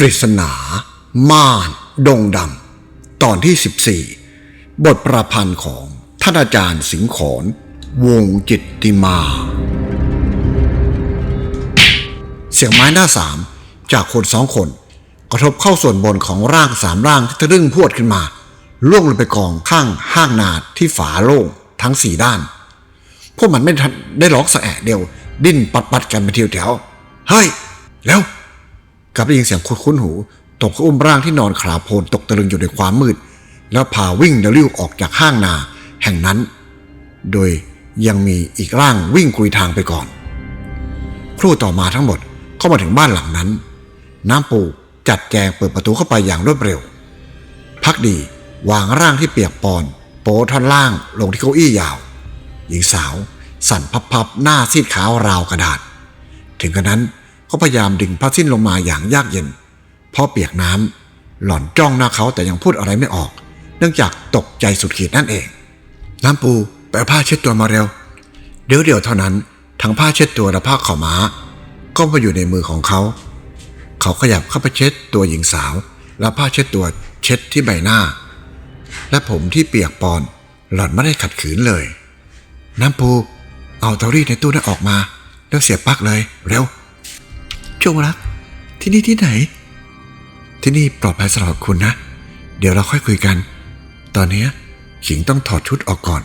ปริศนา ม่าน ดงดำ ตอนที่ 14 บทประพันธ์ของท่านอาจารย์สิงห์ขอนวงจิตติมา เสียงไม้หน้าสามจากคนสองคน กระทบเข้าส่วนบนของร่างสามร่างที่ทะลึ่งพวดขึ้นมา ล่วงลงไปกองข้างห้างนาดที่ฝาโล่งทั้งสี่ด้าน พวกมันไม่ทันได้ร้องสะแอะเดียว ดิ้นปัดปัดกันไปทีแถว เฮ้ย แล้ว กลับได้ยินเสียงคุ้นหู ตกอุ้มร่างที่นอนขาโพลนตกตะลึงอยู่ในความมืด แล้วพาวิ่งเดลิ้วออกจากห้างนาแห่งนั้น โดยยังมีอีกร่างวิ่งกุยทางไปก่อน ครู่ต่อมาทั้งหมดเข้ามาถึงบ้านหลังนั้น น้ำปูจัดแจงเปิดประตูเข้าไปอย่างรวดเร็ว พักดีวางร่างที่เปียกปอน โปท่อนล่างลงที่เก้าอี้ยาว หญิงสาว สั่นพับๆหน้าซีดขาวราวกระดาษ ถึงกระนั้น ก็พยายามดึงผ้าสิ้นลงมาอย่างยากเย็นเพราะเปียกน้ำหล่อนจ้องหน้าเขาแต่ยังพูดอะไรไม่ออก เนื่องจากตกใจสุดขีดนั่นเอง น้ำปูไปเอาผ้าเช็ดตัวมาเร็ว เดี๋ยวเดียวเท่านั้นทั้งผ้าเช็ดตัวและผ้าขาวม้า ก็มาอยู่ในมือของเขา เขาขยับเข้าไปเช็ดตัวหญิงสาว แล้วผ้าเช็ดตัวเช็ดที่ใบหน้า และผมที่เปียกปอน หล่อนไม่ได้ขัดขืนเลย น้ำปูเอาเตารีดในตู้นั้นออกมา แล้วเสียบปลั๊กเลย เร็ว จงรัก ที่นี่ที่ไหน ที่นี่ปลอดภัยสำหรับคุณนะ เดี๋ยวเราค่อยคุยกัน ตอนเนี้ยขิงต้องถอดชุดออกก่อน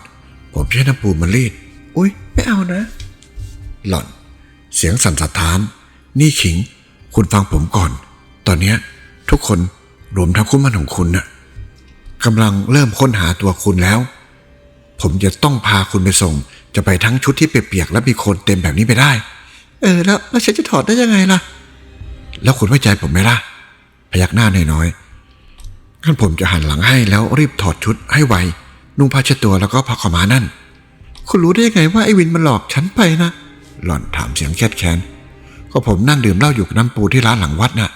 ผมจะให้น้ำปูมันรีดอุ้ยไม่เอานะ หล่อน เสียงสั่นสะท้าน นี่ขิง คุณฟังผมก่อน ตอนเนี้ยทุกคนรวมทั้งคุณมันของคุณน่ะกำลังเริ่มค้นหาตัวคุณแล้ว ผมจะต้องพาคุณไปส่ง จะไปทั้งชุดที่เปียกๆและมีโคลนเต็มแบบนี้ไปได้ เออแล้วแล้วฉันจะถอดได้ยังไงล่ะ แล้วคุณไว้ใจผมไหมล่ะ พยักหน้าน้อยๆงั้นผมจะหันหลังให้แล้วรีบถอดชุดให้ไว นุ่งผ้าเช็ดตัวแล้วก็ผ้าขาวม้านั่น คุณรู้ได้ยังไงว่าไอ้วินมันหลอกฉันไปนะ หล่อนถามเสียงแคดแค้นก็ผมนั่งดื่มเหล้าอยู่กับน้ำปูที่ร้านหลังวัดน่ะ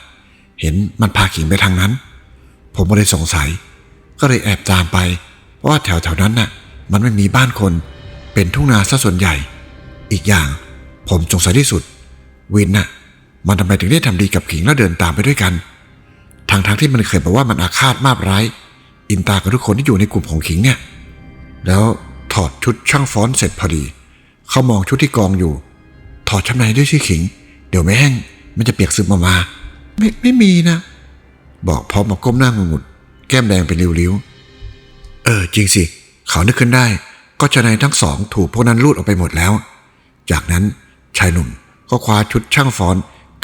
เห็นมันพาขิงไปทางนั้น ผมก็เลยสงสัย ก็เลยแอบตามไป เพราะว่าแถวแถวๆนั้นน่ะ มันไม่มีบ้านคน เป็นทุ่งนาซะส่วนใหญ่ อีกอย่าง ผมสงสัยที่สุด วินน่ะ มันทำไมถึงได้ทำดีกับขิงแล้วเดินตามไปด้วยกันทางทางๆที่มันเคยบอกว่ามันอาฆาตมาบร้าย อินตากับทุกคนที่อยู่ในกลุ่มของขิงเนี่ย แล้วถอดชุดช่างฟ้อนเสร็จพอดี เขามองชุดที่กองอยู่ ถอดชั้นในด้วยชื่อขิง เดี๋ยวไม่แห้ง มันจะเปียกซึมออกมา ไม่ไม่มีนะ บอกพร้อมมาก้มหน้างงุด แก้มแดงเป็นริ้วๆ เออจริงสิ เขานึกขึ้นได้ ก็ชนายทั้งสองถูกพวกนั้นลูดออกไปหมดแล้ว จากนั้น ชายหนุ่มก็คว้าชุดช่างฟ้อน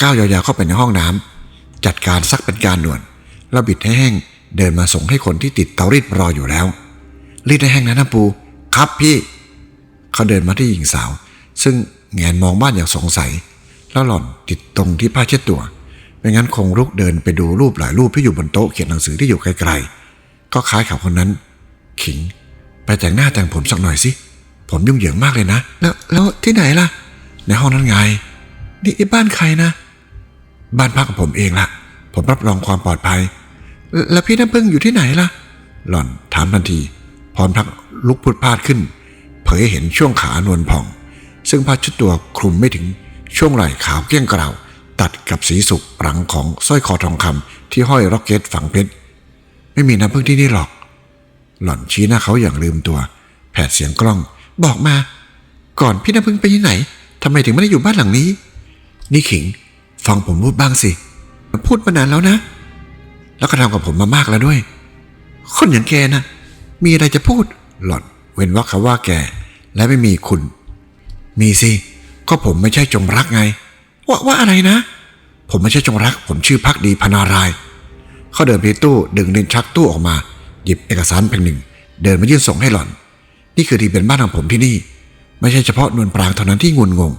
ก้าวยาวๆเข้าไปในห้องน้ำจัดการซักเป็นการด่วน แล้วบิดให้แห้งเดินมาส่งให้คนที่ติดเตารีดรออยู่แล้ว รีดให้แห้งนะน้ำปู ครับพี่ เขาเดินมาที่หญิงสาว ซึ่งแงนมองบ้านอย่างสงสัย แล้วหล่อนติดตรงที่ผ้าเช็ดตัวไม่งั้นคงลุกเดินไปดูรูปหลายรูปที่อยู่บนโต๊ะเขียนหนังสือที่อยู่ไกลๆก็คล้ายเขาคนนั้น ขิง ไปแต่งหน้าแต่งผมสักหน่อยสิผมยุ่งเหยิงมากเลยนะ แล้วแล้วที่ไหนล่ะ ในห้องนั้นไง นี่บ้านใครนะ บ้านพักของผมเองล่ะ ผมรับรองความปลอดภัย แล้วพี่น้ำพึ่งอยู่ที่ไหนล่ะ หล่อนถามทันที พรพักลุกพุดพาดขึ้น เผยให้เห็นช่วงขานวลผ่อง ซึ่งผ้าชุดตัวคลุมไม่ถึงช่วงไหล่ขาวเกี้ยงกราวตัดกับสีสุกหลังของสร้อยคอทองคำที่ห้อยร็อกเก็ตฝังเพชรไม่มีน้ำพึ่งที่นี่หรอก หล่อนชี้หน้าเขาอย่างลืมตัว แผดเสียงกล้อง บอกมา ก่อนพี่น้ำพึ่งไปที่ไหน ทำไมถึงไม่ได้อยู่บ้านหลังนี้ นี่ขิง ฟังผมพูดบ้างสิ พูดมานานแล้วนะ แล้วก็ทำกับผมมามากแล้วด้วย คนอย่างแกนะมีอะไรจะพูด หล่อน เว้นว่าเขาว่าแก และไม่มีคุณ มีสิ ก็ผมไม่ใช่จงรักไง ว่าว่าอะไรนะ ผมไม่ใช่จงรัก ผมชื่อพักดีพนาราย เขาเดินไปตู้ดึงลิ้นชักตู้ออกมา หยิบเอกสารแผ่นหนึ่ง เดินมายื่นส่งให้หล่อน นี่คือที่เป็นบ้านของผมที่นี่ ไม่ใช่เฉพาะนวลปรางเท่านั้นที่งุนงง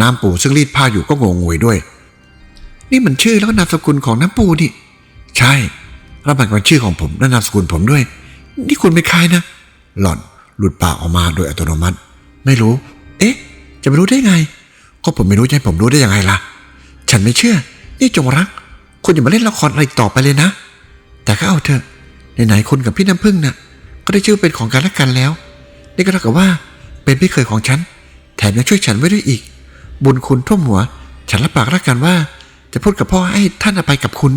น้ำปูซึ่งรีดผ้าอยู่ก็งงงวยด้วย นี่มันชื่อแล้วก็นามสกุลของน้ำปูนี่ ใช่แล้วมันเป็นชื่อของผมและนามสกุลผมด้วย นี่คุณเป็นใครนะ หล่อนหลุดปากออกมาโดยอัตโนมัติ ไม่รู้ เอ๊ะ จะไม่รู้ได้ไง ก็ผมไม่รู้จะให้ผมรู้ได้ยังไงล่ะ ฉันไม่เชื่อ นี่จงรัก คุณอย่ามาเล่นละครอะไรต่อไปเลยนะ แต่ก็เอาเถอะไหนๆคุณกับพี่น้ำพึ่งน่ะก็ได้ชื่อเป็นของกันและกันแล้ว นี่ก็เท่ากับว่า เป็นพี่เคยของฉัน แถมยังช่วยฉันไว้ด้วยอีก บุญคุณท่วมหัว ฉันรับปากแล้วกันว่า จะพูดกับพ่อให้ท่านอภัยกับคุณ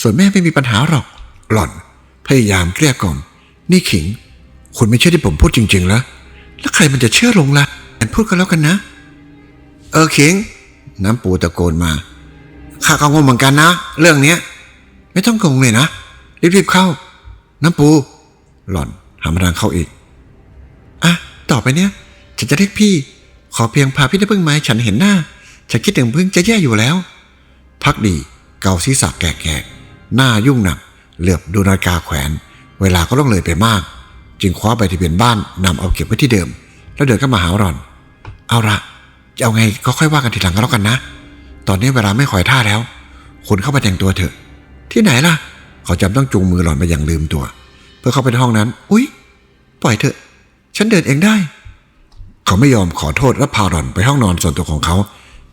ส่วนแม่ไม่มีปัญหาหรอก หล่อน พยายามเกลี้ยกล่อม นี่ขิง คุณไม่เชื่อที่ผมพูดจริงๆแล้วแล้วใครมันจะเชื่อลงละ่ะอันพูดกันแล้วกันนะ เออขิง น้ำปูตะโกนมาข้ากังวลเหมือนกันนะ เรื่องเนี้ย ไม่ต้องกังวลเลยนะรีบๆเข้า น้ำปู หล่อนหามาทางเข้าอีก อะ ต่อไปเนี้ย ฉันจะเรียกพี่ ขอเพียงพาพี่ได้พึ่งไม้ฉันเห็นหน้า ฉันคิดถึงพึ่งจะแย่อยู่แล้ว พักดีเกาศีรษะแก่ๆหน้ายุ่งหนัก เหลือบดูนาฬิกาแขวน เวลาก็ล่วงเลยไปมาก จึงคว้าใบทะเบียนบ้านนำเอาเก็บไว้ที่เดิม แล้วเดินเข้ามาหาหล่อน เอาละจะเอาไงก็ค่อยว่ากันทีหลังก็แล้วกันนะ ตอนนี้เวลาไม่คอยท่าแล้วคุณเข้าไปแต่งตัวเถอะ ที่ไหนล่ะ เขาจำต้องจูงมือหล่อนไปอย่างลืมตัว เพื่อเข้าไปในห้องนั้น อุ๊ย ปล่อยเถอะ ฉันเดินเองได้ เขาไม่ยอมขอโทษและพาหล่อนไปห้องนอนส่วนตัวของเขา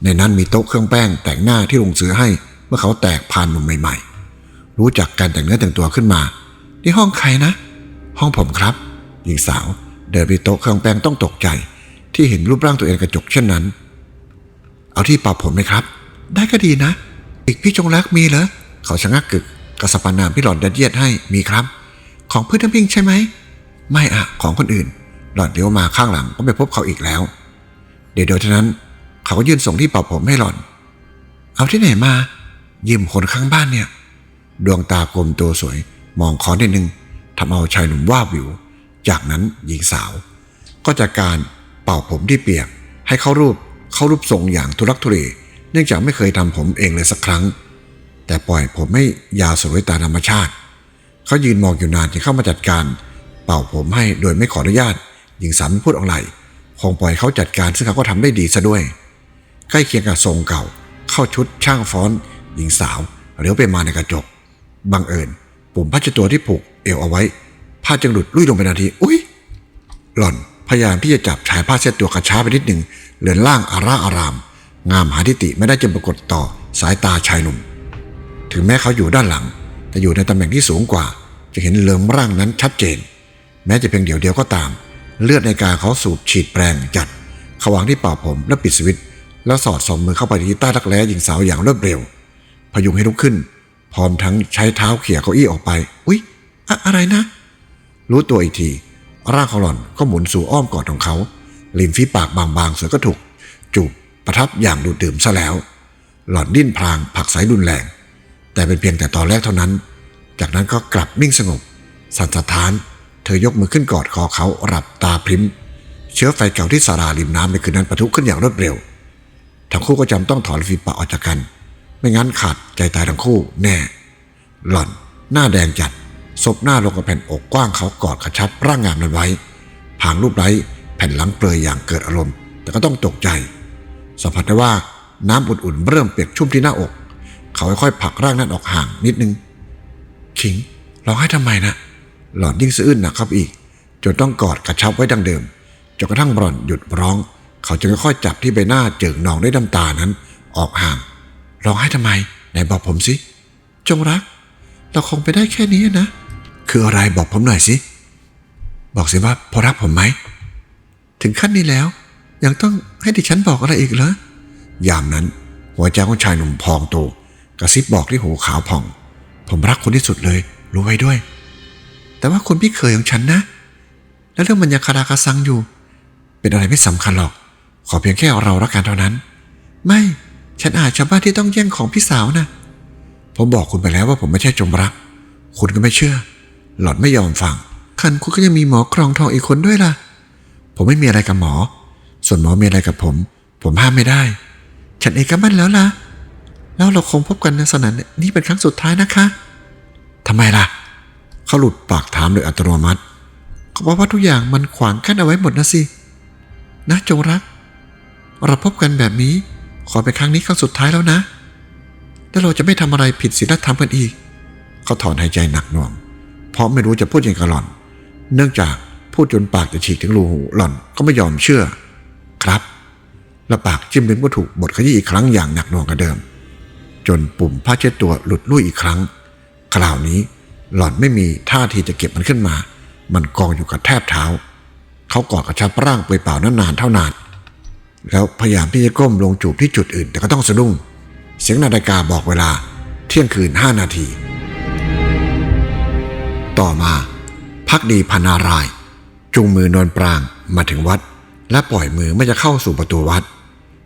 ในนั้นมีโต๊ะเครื่องแป้งแต่งหน้าที่ลุงซื้อให้เมื่อเขาแตกพานหนุ่มใหม่ ๆ รู้จักการแต่งเนื้อแต่งตัวขึ้นมานี่ห้องใครนะ ห้องผมครับ หญิงสาวเดินไปโต๊ะเครื่องแป้งต้องตกใจ ที่เห็นรูปร่างตัวเองกระจกเช่นนั้น เอาที่ปรับผมไหมครับ ได้ก็ดีนะ อีกพี่จงรักมีเหรอเขาชะงักกึกกระสปานามพี่หล่อนยัดเยียดให้มีครับ ของเพื่อนน้ำพิงใช่ไหม ไม่อะของคนอื่น หล่อนเลี้ยวมาข้างหลังก็ไปพบเขาอีกแล้ว เดี๋ยวเดี๋ยวเท่านั้น เขาก็ยื่นส่งที่เป่าผมให้หล่อน เอาที่ไหนมา ยืมคนข้างบ้านเนี่ย ดวงตากลมตัวสวย มองคอนิดนึงทำเอาชายหนุ่มว่าวิว จากนั้นหญิงสาว ก็จากการเป่าผมที่เปียก ให้เข้ารูปเข้ารูปทรงอย่างทุรักทุเลเนื่องจากไม่เคยทำผมเองเลยสักครั้ง แต่ปล่อยผมให้ยาวสวยตามธรรมชาติ เขายืนมองอยู่นานจึงเข้ามาจัดการ เป่าผมให้โดยไม่ขออนุญาต หญิงสาวไม่พูดอะไรคงปล่อยเขาจัดการซึ่งเขาก็ทำได้ดีซะด้วย ใกล้เคียงกับทรงเก่า เข้าชุดช่างฟ้อน หญิงสาวเลี้ยวไปมาในกระจก บังเอิญปุ่มผ้าเช็ดตัวที่ผูกเอวเอาไว้ ผ้าจึงหลุดลุ่ยลงไปนาที อุ้ยหล่อนพยายามที่จะจับชายผ้าเช็ดตัวกระช้าไปนิดหนึ่งเหลือนล่างอาร่าอาราม งามหาทิติไม่ได้จึงปรากฏต่อสายตาชายหนุ่ม ถึงแม้เขาอยู่ด้านหลัง แต่อยู่ในตำแหน่งที่สูงกว่า จะเห็นเลิมร่างนั้นชัดเจน แม้จะเพียงเดียวเดียวก็ตาม เลือดในกาเขาสูบฉีดแปลงจัดเขาวางที่ป่าผมและปิดสวิตช์แล้วสอดสองมือเข้าไปที่ใต้รักแร้หญิงสาวอย่างรวดเร็ว พยุงให้ลุกขึ้น พร้อมทั้งใช้เท้าเขี่ยเก้าอี้ออกไป อุ๊ยอะอะไรนะ รู้ตัวอีกที ร่างของหล่อนก็หมุนสู่อ้อมกอดของเขา ริมฝีปากบางๆสวยก็ถูก จูบประทับอย่างดูดดื่มซะแล้ว หล่อนดิ้นพลางผักไสรุนแรง แต่เป็นเพียงแต่ตอนแรกเท่านั้น จากนั้นก็กลับนิ่งสงบ สันสะท้าน เธอยกมือขึ้นกอดคอเขาหลับตาพริมเชื้อไฟเก่าที่สาราริมน้ำในคืนนั้นปะทุขึ้นอย่างรวดเร็ว ทั้งคู่ก็จำต้องถอนฝีปากออกจากกัน ไม่งั้นขาดใจตายทั้งคู่ แน่ หล่อน หน้าแดงจัดซบหน้าลงกับแผ่นอกกว้างเขากอดกระชับร่างงามนั้นไว้ผางรูปไร้แผ่นหลังเปลือยอย่างเกิดอารมณ์ แต่ก็ต้องตกใจสัมผัสได้ว่าน้ำอุ่นๆเริ่มเปียกชุ่มที่หน้าอก เขาค่อยๆผลักร่างนั้นออกห่างนิดนึง ขิงร้องไห้ทำไมนะ หล่อนยิ่งสะอื้นหนักเข้าอีก จนต้องกอดกระชับไว้ดังเดิมจนกระทั่งบรอนหยุดร้อง เขาจึงค่อยจับที่ใบหน้าเจิ่งนองด้วยน้ำตานั้น ออกห่างร้องไห้ทำไมไหนบอกผมสิ จงรัก เราคงไปได้แค่นี้นะ คืออะไรบอกผมหน่อยสิ บอกสิว่าพอรักผมไหม ถึงขั้นนี้แล้ว ยังต้องให้ดิฉันบอกอะไรอีกเหรอยามนั้น หัวใจของชายหนุ่มพองโตกระซิบบอกที่หูขาวผ่อง ผมรักคุณที่สุดเลย รู้ไว้ด้วย แต่ว่าคุณพี่เคยของฉันนะ แล้วเรื่องมันยังคาราคาซังอยู่ เป็นอะไรไม่สำคัญหรอก ขอเพียงแค่เรารักกันเท่านั้น ไม่ฉันอาจชาวบ้านที่ต้องแย่งของพี่สาวนะผมบอกคุณไปแล้วว่าผมไม่ใช่จงรัก คุณก็ไม่เชื่อ หล่อนไม่ยอมฟังคันคุณก็ยังมีหมอกรองทองอีกคนด้วยล่ะ ผมไม่มีอะไรกับหมอ ส่วนหมอมีอะไรกับผม ผมห้ามไม่ได้ ฉันเองก็มั่นแล้วล่ะ แล้วเราคงพบกันในสนามนี่เป็นครั้งสุดท้ายนะคะทำไมล่ะ เขาหลุดปากถามโดยอัตโนมัติ เขาบอกว่าทุกอย่างมันขวางกั้นเอาไว้หมดนะสิ นะจงรัก เราพบกันแบบนี้ ขอเป็นครั้งนี้ครั้งสุดท้ายแล้วนะ แล้วเราจะไม่ทำอะไรผิดศีลธรรมกันอีก เขาถอนหายใจหนักหน่วง เพราะไม่รู้จะพูดยังไงกับหล่อน เนื่องจากพูดจนปากจะฉีกถึงรูหูหล่อนก็ไม่ยอมเชื่อ ครับ และปากจิ้มลิ้มก็ถูกบดขยี้อีกครั้งอย่างหนักหน่วงกว่าเดิม จนปุ่มผ้าเช็ดตัวหลุดลุ่ยอีกครั้ง คราวนี้ หล่อนไม่มีท่าทีจะเก็บมันขึ้นมา มันกองอยู่กับแทบเท้า เขากอดกระชับร่างเปลือยเปล่านั้นนานเท่านาน แล้วพยายามที่จะก้มลงจูบที่จุดอื่นแต่ก็ต้องสะดุ้ง เสียงนาฬิกาบอกเวลาเที่ยงคืนห้านาที ต่อมา พักดีพนารายจูงมือนวลปรางมาถึงวัด และปล่อยมือไม่จะเข้าสู่ประตูวัด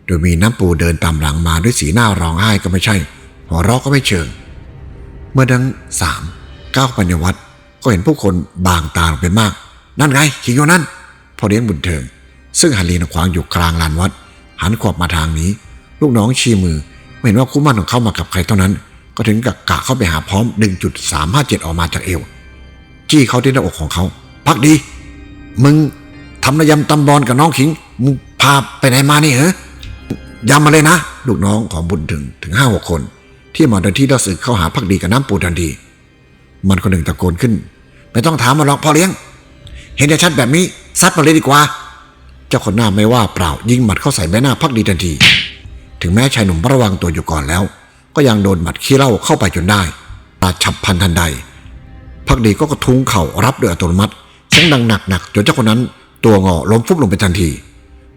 โดยมีน้ำปูเดินตามหลังมาด้วยสีหน้าร้องไห้ก็ไม่ใช่ หัวเราะก็ไม่เชิง เมื่อดังสาม ก้าวไปในวัด ก็เห็นผู้คนบางตาลงไปมาก นั่นไงขิงโยนั่นพอเลี้ยงบุญเทิง ซึ่งหันลีนขวางอยู่กลางลานวัด หันขวบมาทางนี้ ลูกน้องชี้มือไม่เห็นว่าคู่มั่นของเขามากับใครเท่านั้น ก็ถึงกับกะเข้าไปหาพร้อมดึงจุดสามห้าเจ็ดออกมาจากเอวจี้เขาที่หน้าอกของเขา พักดี มึงทำระยำตำบอลกับน้องขิงมึงพาไปไหนมานี่เหรอยำมาเลยนะ ลูกน้องของบุญถึงถึงห้าหกคน ที่มาโดยที่เราสึกเข้าหาพักดีกับน้ำปูทันที มันคนหนึ่งตะโกนขึ้น ไม่ต้องถามมาหรอกพ่อเลี้ยง เห็นได้ชัดแบบนี้ซัดมาเลยดีกว่า เจ้าคนหน้าไม่ว่าเปล่ายิงหมัดเข้าใส่ใบหน้าพักดีทันที ถึงแม้ชายหนุ่มระวังตัวอยู่ก่อนแล้ว ก็ยังโดนหมัดขี้เหล้าเข้าไปจนได้ตาฉับพันทันใดพักดีก็กระทุ้งเข่ารับโดยอัตโนมัติเสียงดังหนักๆจนเจ้าคนนั้นตัวงอล้มฟุบลงไปทันที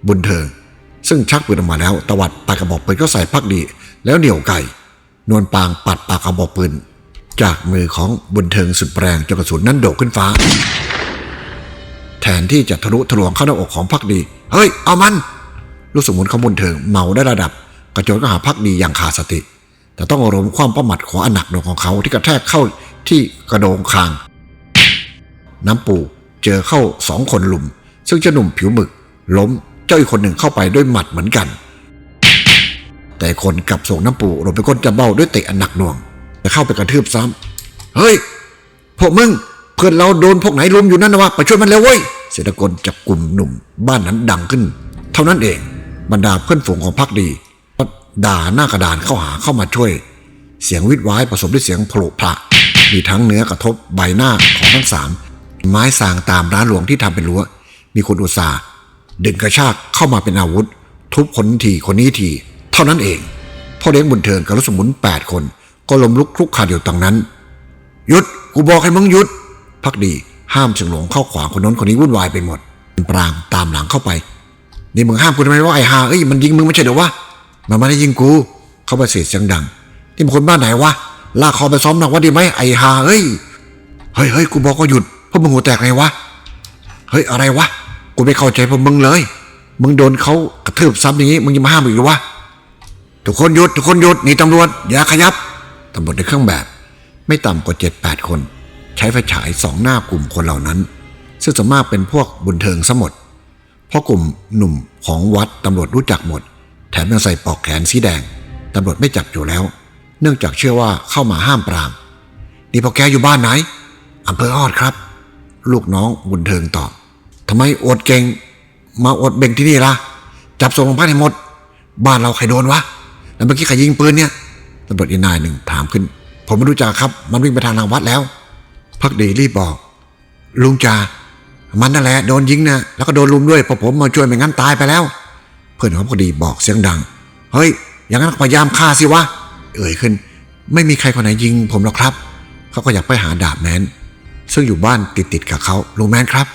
บุญเทิง ซึ่งชักปืนออกมาแล้วตวัดปากกระบอกปืนก็ใส่พักดี แล้วเหนี่ยวไก่ นวลปางปัดปากกระบอกปืน จากมือของบุญเทิงสุดแรงจนกระสุนนั้นโดดขึ้นฟ้า แทนที่จะทะลุทะลวงเข้าหน้าอกของพักดี เฮ้ย เอามัน ลูกสมุนของบุญเทิงเมาได้ระดับ กระโจนก็หาพักดีอย่างขาดสติ แต่ต้องอารมณ์ความประมัดของอันหนักหน่วงของเขาที่กระแทกเข้าที่กระโดงคาง น้ำปูเจอเข้าสองคนลุม ซึ่งเจ้าหนุ่มผิวหมึก ล้มเจ้าอีกคนหนึ่งเข้าไปด้วยหมัดเหมือนกัน แต่คนกลับส่งน้ำปูลงไปก้นจะเบ้าด้วยเตะอันหนักหน่วง แต่เข้าไปกระทืบซ้ำเฮ้ย พวกมึง เพื่อนเราโดนพวกไหนลุมอยู่นั่นนะวะไปช่วยมันเร็วเว้ยเศรษฐกลจับกลุ่มหนุ่มบ้านนั้นดังขึ้น เท่านั้นเองบรรดาเพื่อนฝูงของพักดีก็ด่าหน้ากระดานเข้าหาเข้ามาช่วย เสียงวิดวายผสมด้วยเสียงโผล่พระมีทั้งเนื้อกระทบใบหน้าของทั้งสามไม้สางตามร้านหลวงที่ทำเป็นรั้ว มีคนอุตส่าห์ดึงกระชากเข้ามาเป็นอาวุธ ทุบคนทีคนนี้ที เท่านั้นเองพ่อเลี้ยงบุญเทิงกับรถสมุนแปดคน ก็ล้มลุกคลุกคลานอยู่ตรงนั้น หยุดกูบอกให้มึงหยุด พักดีห้ามเฉิงหลงเข้าขวางคนน้นคนนี้วุ่นวายไปหมดปรางตามหลังเข้าไป นี่มึงห้ามกูทำไมว่าไอ้ฮาเอ้ยมันยิงมึงไม่ใช่เหรอวะมันไม่ได้ยิงกูเขาไปเสียงเสียงดังนี่มันคนบ้านไหนวะลากคอไปซ้อมหนักว่าดีไหมไอ้ฮาเอ้ยเฮ้ยเฮ้ยกูบอกก็หยุดเพราะมึงหัวแตกไงวะเฮ้ยอะไรวะกูไม่เข้าใจพวกมึงเลย มึงโดนเขากระทืบซ้ำอย่างนี้มึงยังมาห้ามอีกหรือวะทุกคนหยุดทุกคนหยุดนี่ตำรวจอย่าขยับ ตำรวจในเครื่องแบบ ไม่ต่ำกว่าเจ็ดแปดคน ใช้ไฟฉายสองหน้ากลุ่มคนเหล่านั้น ซึ่งส่วนมากเป็นพวกบุญเทิงซะหมดเพราะกลุ่มหนุ่มของวัดตำรวจรู้จักหมด แถมยังใส่ปลอกแขนสีแดงตำรวจไม่จับอยู่แล้ว เนื่องจากเชื่อว่าเข้ามาห้ามปรามนี่พอแกอยู่บ้านไหนอำเภอฮอดครับ ลูกน้องบุญเทิงตอบทำไมอดเก่ง มาอดเบ่งที่นี่ล่ะจับส่งโรงพักให้หมด บ้านเราใครโดนวะ แล้วเมื่อกี้ใครยิงปืนเนี่ย ตำรวจอีกนายหนึ่งถามขึ้น ผมไม่รู้จักครับ มันวิ่งไปทางทางวัดแล้ว พักดีรีบบอก ลุงจ่ามันนั่นแหละโดนยิงนะแล้วก็โดนลุมด้วยพอผมมาช่วยไม่งั้นตายไปแล้ว เพื่อนของพอดีบอกเสียงดัง เฮ้ย อย่างนั้นพยายามฆ่าสิวะ เอ่ยขึ้น ไม่มีใครคนไหนยิงผมหรอกครับ เขาก็อยากไปหาดาบแมนซึ่งอยู่บ้านติดติดๆกับเขาลุงแมนครับ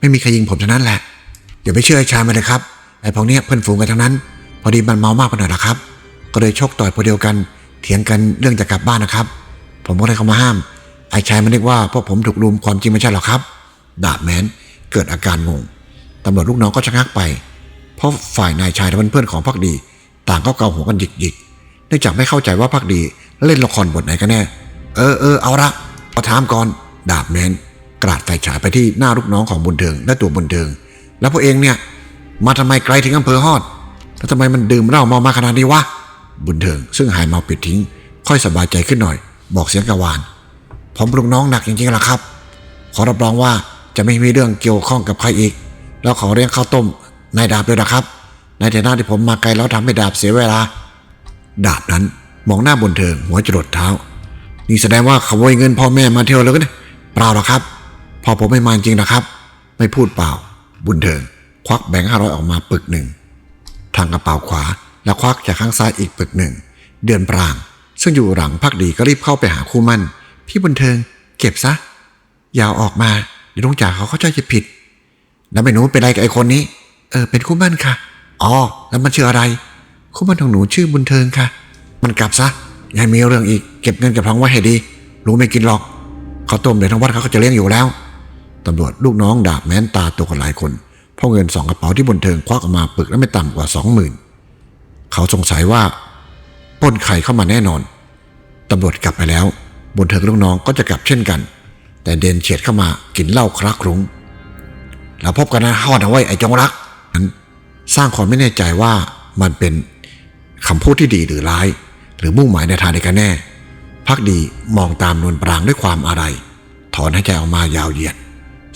ไม่มีใครยิงผมเท่านั้นแหละอย่าไปเชื่อไอ้ชายมันเลยครับไอ้พวกเนี้ยเพื่อนฝูงกันทั้งนั้น พอดีมันเมามากไปหน่อยนะครับ ก็เลยชกต่อยพอเดียวกัน เถียงกันเรื่องจะกลับบ้านนะครับ ผมก็เลยเข้ามาห้าม ไอ้ชายมันเรียกว่าพวกผมถูกลุมความจริงไม่ใช่หรอกครับ ดาบแมนเกิดอาการงงตำรวจลูกน้องก็ชะงักไป เพราะฝ่ายนายชายและเพื่อนของพักดี ต่างก็เกาหัวกันหยิกๆเนื่องจากไม่เข้าใจว่าพักดีเล่นละครบทไหนกันแน่ เออเออเอาละขอถามก่อน ดาบแมนกราดไฟฉายไปที่หน้าลูกน้องของบุญเทิงและตัวบุญเทิง แล้วพวกเองเนี่ย มาทำไมไกลถึงอำเภอฮอด แล้วทำไมมันดื่มเหล้าเมามาขนาดนี้วะ บุญเทิงซึ่งหายเมาปิดทิ้ง ค่อยสบายใจขึ้นหน่อย บอกเสียงกะวาน ผมลูกน้องหนักจริงๆล่ะครับ ขอรับรองว่าจะไม่มีเรื่องเกี่ยวข้องกับใครอีก แล้วขอเลี้ยงข้าวต้มนายดาบด้วยนะครับในฐานะที่ผมมาไกลแล้วทำให้ดาบเสียเวลา ดาบนั้นมองหน้าบนเทิงหัวจรดเท้า นี่แสดงว่าขโมยเงินพ่อแม่มาเที่ยวแล้วกันเปล่าหรอกครับ พอผมไม่มาจริงนะครับ ไม่พูดเปล่า บุญเทิง ควักแบงค์ห้าร้อยออกมาปึกหนึ่ง ทางกระเป๋าขวา แล้วควักจากข้างซ้ายอีกปึกหนึ่ง เดือนปราง ซึ่งอยู่หลังพักดีก็รีบเข้าไปหาคู่มั่น พี่บุญเทิง เก็บซะ อย่าออกมาเดี๋ยวลุงจ่าเขาเข้าใจจะผิด แล้วไม่หนูเป็นอะไรกับไอ้คนนี้ เออ เป็นคู่มั่นค่ะ อ๋อ แล้วมันชื่ออะไร คู่มั่นของหนูชื่อบุญเทิงค่ะ มันกลับซะ อย่าให้มีเรื่องอีก เก็บเงินเก็บทองไว้ให้ดี รู้ไม่กินหรอก เขาต้มเดี๋ยวทั้งวัดเขาก็จะเลี้ยงอยู่แล้ว ตำรวจลูกน้องดาบแม้นตาตัวกันหลายคน เพราะเงินสองกระเป๋าที่บนเทิงควักออกมาปึกแล้วไม่ต่ำกว่าสองหมื่น เขาสงสัยว่าป้นใครเข้ามาแน่นอนตำรวจกลับไปแล้ว บนเทิงลูกน้องก็จะกลับเช่นกัน แต่เดนเฉียดเข้ามากินเหล้าคลักรุ้งแล้วพบกันนะฮอดเอาไว้ไอ้จงรักนั้นสร้างความไม่แน่ใจว่ามันเป็นคำพูดที่ดีหรือร้าย หรือมุ่งหมายในทางใดกันแน่ พักดีมองตามนวลปรางด้วยความอะไร ถอนหายใจออกมายาวเหยียด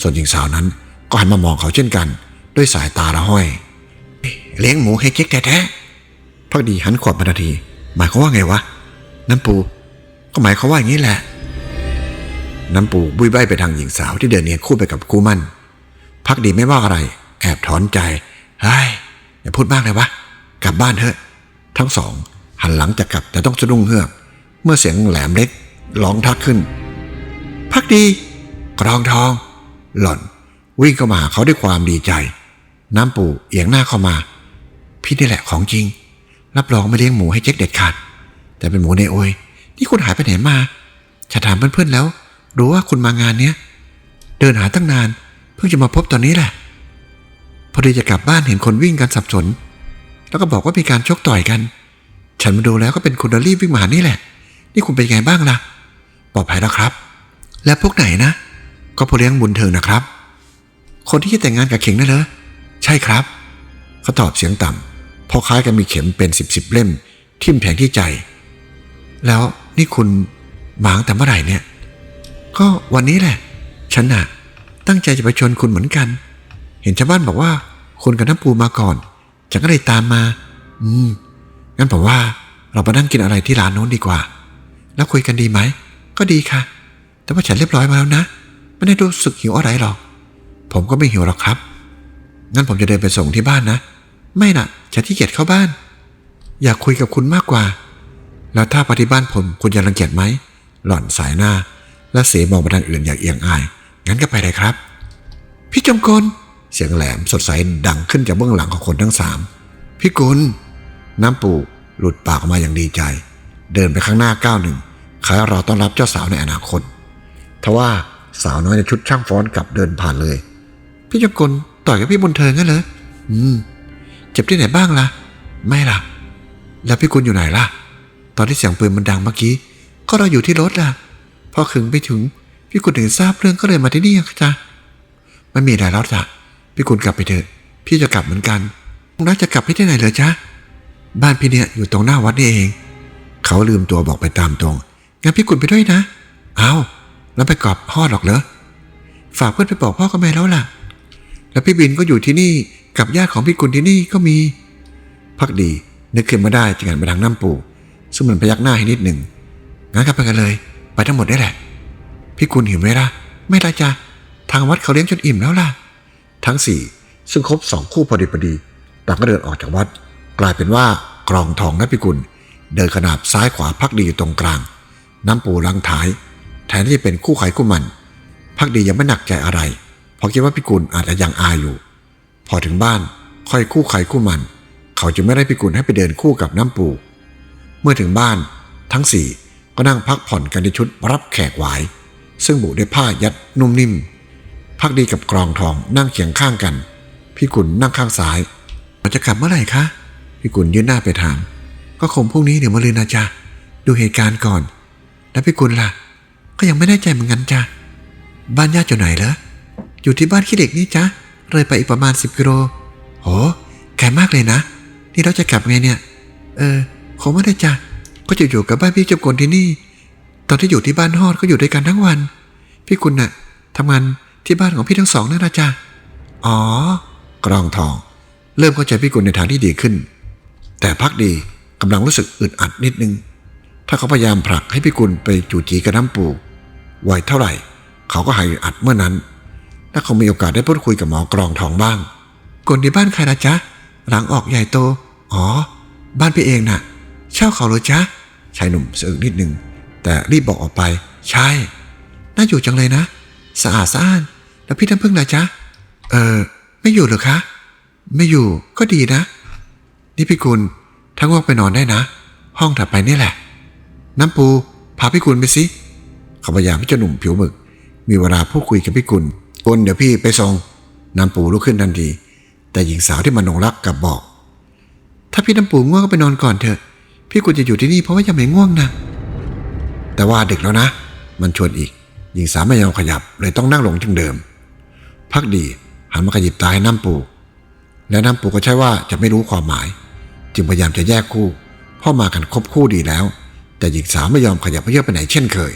ส่วนหญิงสาวนั้นก็หันมามองเขาเช่นกัน ด้วยสายตาละห้อย เลี้ยงหมูให้เจ๊กแท้ๆ พักดีหันขวดมาทันที หมายควาว่าไงวะ น้ำปู ก็หมายควาว่าอย่างนี้แหละ น้ำปูบุยใบไปทางหญิงสาวที่เดินเนียนคู่ไปกับคู่มั่นพักดีไม่ว่าอะไร แอบถอนใจเฮ้ยอย่าพูดมากเลยวะ กลับบ้านเถอะ ทั้งสอง หันหลังจะกลับแต่ต้องสะดุ้งเฮือก เมื่อเสียงแหลมเล็กร้องทักขึ้น พักดี กรองทอง หล่อน วิ่งเข้ามาเขาด้วยความดีใจ น้ำปูเอียงหน้าเข้ามา พี่นี่แหละของจริง รับรองไม่เลี้ยงหมูให้เจ๊กเด็ดขาด แต่เป็นหมูในโอยนี่คุณหายไปไหนมาฉันถามเพื่อนๆแล้ว รู้ว่าคุณมางานเนี้ยเดินหาตั้งนาน เพิ่งจะมาพบตอนนี้แหละ พอดีจะกลับบ้านเห็นคนวิ่งกันสับสน แล้วก็บอกว่ามีการชกต่อยกัน ฉันมาดูแล้วก็เป็นคุณดอลลี่วิ่งมาหานี่แหละ นี่คุณเป็นไงบ้างล่ะปลอดภัยแล้วครับ แล้วพวกไหนนะ ก็พอเลี้ยงบุญเทิงนะครับ คนที่จะแต่งงานกับเข่งนั่นเหรอใช่ครับเขาตอบเสียงต่ำ พราะคล้ายกับมีเข็มเป็นสิบสิบเล่ม ทิ่มแทงที่ใจ แล้วนี่คุณมาตั้งแต่เมื่อไหร่เนี่ย ก็วันนี้แหละ ฉันน่ะ ตั้งใจจะไปชนคุณเหมือนกัน เห็นชาวบ้านบอกว่า คุณกับน้ำปูมาก่อน ฉันก็เลยตามมา อืม งั้นผมว่าเราไปนั่งกินอะไรที่ร้านโน้นดีกว่า แล้วคุยกันดีไหม ก็ดีค่ะ แต่ว่าฉันเรียบร้อยมาแล้วนะ ไม่ได้รู้สึกหิวอะไรหรอก ผมก็ไม่หิวหรอกครับ งั้นผมจะเดินไปส่งที่บ้านนะ ไม่น่ะฉันที่เกียจเข้าบ้าน อยากคุยกับคุณมากกว่า แล้วถ้าไปที่บ้านผมคุณจะรังเกียจไหม หล่อนสายหน้า และเสมองไปทางอื่นอย่างเอียงอาย งั้นก็ไปเลยครับ พี่จงกลเสียงแหลมสดใสดังขึ้นจากเบื้องหลังของคนทั้งสามพี่กุลน้ำปูหลุดปากออกมาอย่างดีใจ เดินไปข้างหน้าก้าวหนึ่งคล้ายรอต้อนรับเจ้าสาวในอนาคตทว่าสาวน้อยในชุดช่างฟ้อนกลับเดินผ่านเลย พี่จงกลต่อยกับพี่บุญเทิงงั้นเหรออืม เจ็บที่ไหนบ้างล่ะ ไม่ล่ะ แล้วพี่กุลอยู่ไหนล่ะ ตอนที่เสียงปืนมันดังเมื่อกี้ ก็เราอยู่ที่รถล่ะ พอขึงไปถึง พี่กุลถึงทราบเรื่องก็เลยมาที่นี่จ้ะไม่มีอะไรแล้วจ้ะพี่กุลกลับไปเถอะ พี่จะกลับเหมือนกันลุงรักจะกลับไปที่ไหนเหรอจ๊ะ บ้านพี่เนี่ยอยู่ตรงหน้าวัดนี่เอง เขาลืมตัวบอกไปตามตรง งั้นพี่กุลไปด้วยนะ เอาแล้วไปกอบพ่อหรอกเหรอ ฝากเพื่อนไปบอกพ่อกับแม่แล้วล่ะ แล้วพี่บินก็อยู่ที่นี่ กับญาติของพี่กุลที่นี่ก็มีพักดีนึกขึ้นมาได้จึงหันไปทางน้ำปูซึ่งมันพยักหน้าให้นิดหนึ่งงั้นก็ไปกันเลย ไปทั้งหมดได้แหละ พี่กุลหิวไหมล่ะ ไม่ละจ้ะทางวัดเขาเลี้ยงจนอิ่มแล้วล่ะ ทั้งสี่ซึ่งครบสองคู่พอดีพอดีต่างก็เดินออกจากวัด กลายเป็นว่ากรองทองและพิกุล เดินขนาบซ้ายขวาพักดีอยู่ตรงกลาง น้ำปูลังท้าย แทนที่จะเป็นคู่ใครคู่มัน พักดียังไม่หนักใจอะไร เพราะคิดว่าพิกุลอาจจะยังอายอยู่ พอถึงบ้านค่อยคู่ใครคู่มัน เขาจึงไม่ได้พิกุลให้ไปเดินคู่กับน้ำปู เมื่อถึงบ้าน ทั้งสี่ก็นั่งพักผ่อนกันในชุดรับแขกหวาย ซึ่งบุด้วยผ้ายัดนุ่มนิ่ม พักดีกับกรองทองนั่งเคียงข้างกัน พี่กุลนั่งข้างซ้ายเราจะกลับเมื่อไหร่คะ พี่กุลยื่นหน้าไปถาม ก็คงพรุ่งนี้เดี๋ยวมาลืนนะจ๊ะดูเหตุการณ์ก่อน แล้วพี่กุลล่ะ ก็ยังไม่แน่ใจเหมือนกันจ้ะบ้านญาติอยู่ไหนเหรออยู่ที่บ้านขี้เหล็กนี่จ๊ะ เลยไปอีกประมาณสิบกิโลโหไกลมากเลยนะ นี่เราจะกลับไงเนี่ย เออคงไม่ได้จ้ะก็จะอยู่กับบ้านพี่เจ้ากลที่นี่ ตอนที่อยู่ที่บ้านฮอดก็อยู่ด้วยกันทั้งวัน พี่กุลน่ะทำงานที่บ้านของพี่ทั้งสองนั่นนะจ๊ะอ๋อ กรองทอง เริ่มเข้าใจพี่กุลในทางที่ดีขึ้น แต่พักดีกำลังรู้สึกอึดอัดนิดนึง ถ้าเขาพยายามผลักให้พี่กุลไปจู่จีกับน้ำปูไวเท่าไหร่ เขาก็หายอึดอัดเมื่อนั้น ถ้าเขามีโอกาสได้พูดคุยกับหมอกรองทองบ้างกลที่บ้านใครนะจ๊ะ หลังออกใหญ่โต อ๋อ บ้านพี่เองน่ะ เช่าเขาเหรอจ๊ะ ชายหนุ่มสะอึกนิดนึง แต่รีบบอกออกไป ใช่ น่าอยู่จังเลยนะ สะอาดสะอ้าน แล้วพี่น้ำพึ่งล่ะจ๊ะ เออ ไม่อยู่หรอคะ ไม่อยู่ ก็ดีนะ นี่พี่กุลถ้าง่วงไปนอนได้นะ ห้องถัดไปนี่แหละ น้ำปู พาพี่กุลไปสิเขาพยายามให้เจ้าหนุ่มผิวหมึก มีเวลาพูดคุยกับพี่กุล กุลเดี๋ยวพี่ไปส่งน้ำปูลุกขึ้นทันที แต่หญิงสาวที่มันนงรักกลับบอก ถ้าพี่น้ำปูง่วงก็ไปนอนก่อนเถอะ พี่กุลจะอยู่ที่นี่เพราะว่ายังไม่ง่วงนะ แต่ว่าดึกแล้วนะ มันชวนอีก หญิงสาวไม่ยอมขยับเลยต้องนั่งลงที่เดิม พักดีหันมาขยิบตาให้น้ำปูและน้ำปูก็ใช่ว่าจะไม่รู้ความหมาย จึงพยายามจะแยกคู่พ่อมากันครบคู่ดีแล้ว แต่หญิงสาวไม่ยอมขยับเพื่อไปไหนเช่นเคย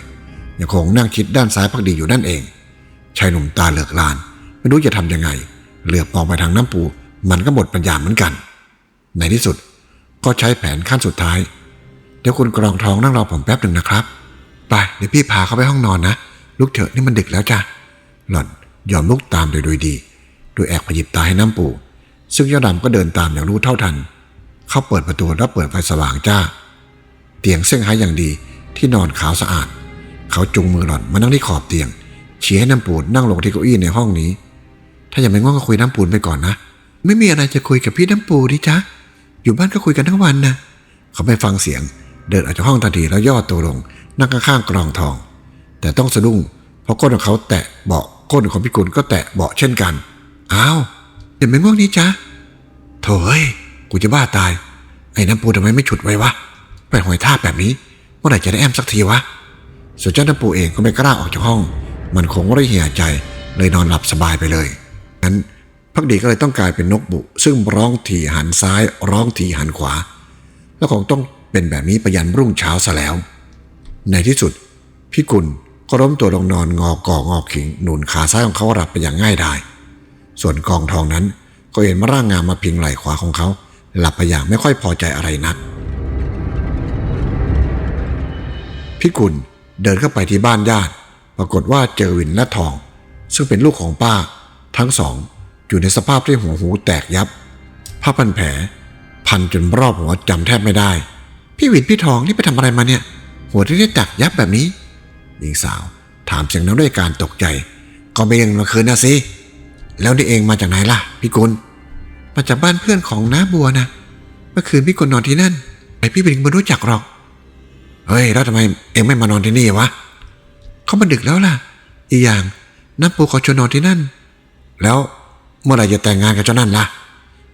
ยังคงนั่งคิดด้านซ้ายพักดีอยู่นั่นเอง ชายหนุ่มตาเหลือกลาน ไม่รู้จะทำยังไง เหลือบมองไปทางน้ำปู มันก็หมดปัญญาเหมือนกัน ในที่สุดก็ใช้แผนขั้นสุดท้าย เดี๋ยวคุณกรองทองนั่งรอผมแป๊บหนึ่งนะครับ ไปเดี๋ยวพี่พาเขาไปห้องนอนนะลุกเถอะนี่มันดึกแล้วจ้ะ หล่อนยอมลุกตามโดยโดยดี โดยแอบขยิบตาให้น้ำปู ซึ่งยอดดำก็เดินตามอย่างรู้เท่าทัน เขาเปิดประตูแล้วเปิดไฟสว่างจ้า เตียงเส้นหายอย่างดีที่นอนขาวสะอาด เขาจุงมือหล่อนมานั่งที่ขอบเตียง ชี้ให้น้ำปูนนั่งลงที่เก้าอี้ในห้องนี้ ถ้ายังไม่ง่วงก็คุยน้ำปูนไปก่อนนะ ไม่มีอะไรจะคุยกับพี่น้ำปูดิจ๊ะ อยู่บ้านก็คุยกันทั้งวันนะ เขาไม่ฟังเสียง เดินออกจากห้องทันทีแล้วย่อตัวลง นั่งข้างๆกรองทอง แต่ต้องสะดุ้ง เพราะก้นของเขาแตะเบาะก้นของพี่กุลก็แตะเบาะเช่นกัน อ้าวเดี๋ยวไม่ง่วงนี่จ๊ะโถ่เอ้ยกูจะบ้าตาย ไอ้น้ำปูทำไมไม่ฉุดไว้วะไปหอยท่าแบบนี้เมื่อไหร่จะได้แอมสักทีวะส่วนเจ้าน้ำปูเองก็ไม่กล้าออกจากห้อง มันคงไม่เหี่ยใจเลยนอนหลับสบายไปเลยงั้นพักดีก็เลยต้องกลายเป็นนกบุ ซึ่งร้องทีหันซ้าย ร้องทีหันขวา แล้วคงต้องเป็นแบบนี้ไปยันรุ่งเช้าซะแล้ว ในที่สุด พี่กุลก็ล้มตัวลงนอนงอกองอขิงหนุนขาซ้ายของเขาหลับไปอย่างง่ายดายส่วนกองทองนั้นก็เห็นมาร่างงามมาพิงไหล่ขวาของเขา หลับไปอย่างไม่ค่อยพอใจอะไรนักพี่กุลเดินเข้าไปที่บ้านญาติ ปรากฏว่าเจอวินและทอง ซึ่งเป็นลูกของป้า ทั้งสองอยู่ในสภาพที่หัวหูแตกยับ ผ้าพันแผล พันจนรอบหัวจำแทบไม่ได้ พี่วินพี่ทองนี่ไปทำอะไรมาเนี่ย หัวที่ได้แตกยับแบบนี้หญิงสาวถามเสียงนั้นด้วยการตกใจ ก็ไม่ยังมาคืนนะสิแล้วนี่เองมาจากไหนล่ะ พี่กุลมาจากบ้านเพื่อนของน้าบัวนะเมื่อคืนพี่กุลนอนที่นั่นไอพี่บิงไม่รู้จักหรอก เฮ้ย แล้วทำไมเองไม่มานอนที่นี่วะ เขามาดึกแล้วล่ะ อีกอย่างน้ำปูขอชวนนอนที่นั่น แล้วเมื่อไหร่จะแต่งงานกับเจ้านั่นล่ะ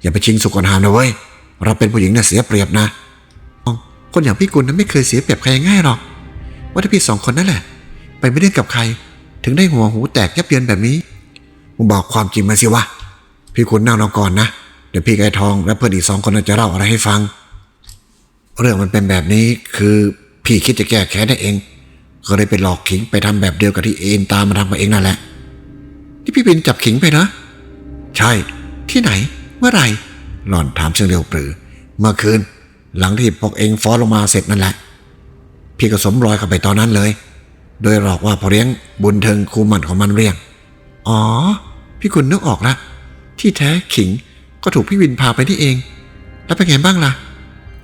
อย่าไปชิงสุกรหามนะเว้ย เราเป็นผู้หญิงน่ะเสียเปรียบนะ คนอย่างพี่กุลนั้นไม่เคยเสียเปรียบใครง่ายหรอก ว่าถ้าพี่สองคนนั่นแหละ ไปไม่เล่นกับใคร ถึงได้หัวหูแตกยับเยินแบบนี้มึงบอกความจริงมาสิวะ พี่คุณนั่งรอก่อนนะ เดี๋ยวพี่ไก่ทองและเพื่อนอีกสองคนจะเล่าอะไรให้ฟัง เรื่องมันเป็นแบบนี้คือพี่คิดจะแก้แค้นได้เอง ก็เลยไปหลอกขิงไปทำแบบเดียวกับที่เอ็นตามมาทำมาเองนั่นแหละที่พี่บินจับขิงไปนะ ใช่ ที่ไหน เมื่อไหร่หล่อนถามเชิงเร็วปรือ เมื่อคืน หลังที่พวกเองฟ้อลงมาเสร็จนั่นแหละ พี่ก็สมรอยเข้าไปตอนนั้นเลย โดยหลอกว่าพอเลี้ยงบุญเทิงครูหมันของมันเรียง อ๋อ พี่คุณนึกออกละที่แท้ขิงก็ถูกพี่วินพาไปนี่เอง แล้วเป็นไงบ้างล่ะ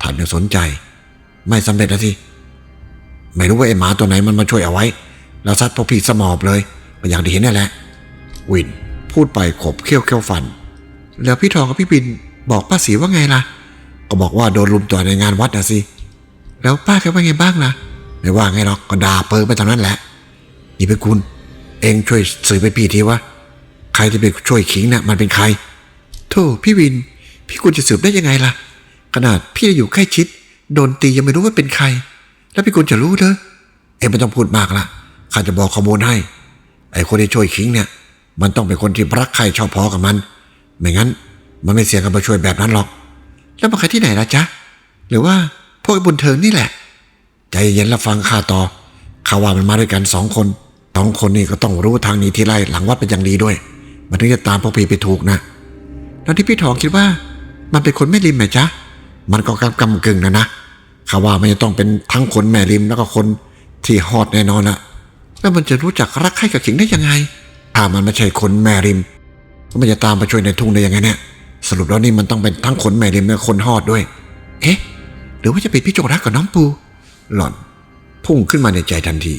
ท่านยังสนใจ ไม่สำเร็จแล้วสิ ไม่รู้ว่าไอ้หมาตัวไหนมันมาช่วยเอาไว้ แล้วซัดพวกพี่สมอบเลยก็อย่างที่เห็นนั่แหละ วิน พูดไปขบเขี้ยวเขี้ยวฟัน แล้วพี่ทองกับพี่บินบอกป้าสีว่าไงล่ะ ก็บอกว่าโดนลุมต่อยในงานวัดนะสิ แล้วป้าแกว่าไงบ้างล่ะ ไม่ว่าไงหรอกก็ด่าเปิงไปเท่านั้นแหละ นี่ไปคุณ เองช่วยสื่อไปพี่ทีว่า ใครที่ไปช่วยขิงเนี่ยมันเป็นใครโธ่พี่วิน พี่คุณจะสืบได้ยังไงล่ะ ขนาดพี่อยู่ใกล้ชิด โดนตียังไม่รู้ว่าเป็นใคร แล้วพี่คุณจะรู้เด้อเอ็งไม่ต้องพูดมากละข้าจะบอกข้อมูลให้ ไอ้คนที่ช่วยขิงเนี่ย มันต้องเป็นคนที่รักใครชอบพอกับมัน ไม่งั้น มันไม่เสียกันมาช่วยแบบนั้นหรอก แล้วมาใครที่ไหนล่ะจ๊ะ หรือว่าพวกบุญเทิงนี่แหละ ใจเย็นแล้วฟังข้าต่อข้าว่ามันมาด้วยกันสองคนสองคนนี่ก็ต้องรู้ทางนี้ที่ไล่หลังวัดเป็นอย่างดีด้วย มันถึงจะตามพวกพี่ไปถูกนะ แล้วที่พี่ทองคิดว่า มันเป็นคนแม่ริมไหมจ๊ะ มันก็กำกำกึ่งนะนะ ข้าว่ามันจะต้องเป็นทั้งคนแม่ริมแล้วก็คนที่ฮอดแน่นอนละแล้วมันจะรู้จักรักใครกับขิงได้ยังไง ถ้ามันไม่ใช่คนแม่ริม มันจะตามมาช่วยในทุ่งได้ยังไงเนี่ย สรุปแล้วนี่มันต้องเป็นทั้งคนแม่ริมและคนฮอดด้วย เอ๊ะ หรือว่าจะเป็นพี่จงรักกับน้องปู หล่อน พุ่งขึ้นมาในใจทันที